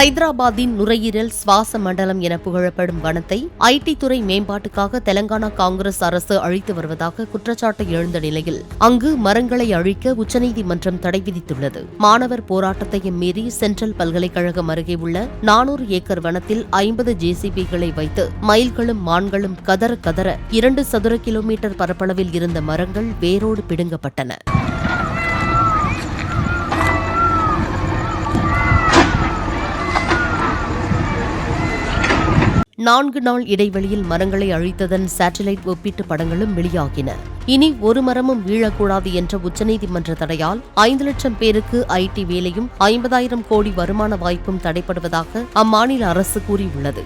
ஹைதராபாத்தின் நுரையீரல் சுவாச மண்டலம் என புகழப்படும் வனத்தை ஐடி துறை மேம்பாட்டுக்காக தெலங்கானா காங்கிரஸ் அரசு அழித்து வருவதாக குற்றச்சாட்டு எழுந்த நிலையில் அங்கு மரங்களை அழிக்க உச்சநீதிமன்றம் தடை விதித்துள்ளது. மாணவர் போராட்டத்தையும் மீறி சென்ட்ரல் பல்கலைக்கழகம் அருகே உள்ள நானூறு ஏக்கர் வனத்தில் ஐம்பது ஜேசிபிகளை வைத்து மயில்களும் மான்களும் கதற கதற இரண்டு சதுர கிலோமீட்டர் பரப்பளவில் இருந்த மரங்கள் வேரோடு பிடுங்கப்பட்டன. நான்கு நாள் இடைவெளியில் மரங்களை அழித்ததன் சேட்டலைட் ஒப்பீட்டு படங்களும் வெளியாகின. இனி ஒரு மரமும் வீழக்கூடாது என்ற உச்சநீதிமன்ற தடையால் ஐந்து லட்சம் பேருக்கு ஐடி வேலையும் ஐம்பதாயிரம் கோடி வருமான வாய்ப்பும் தடைப்படுவதாக அம்மாநில அரசு கூறியுள்ளது.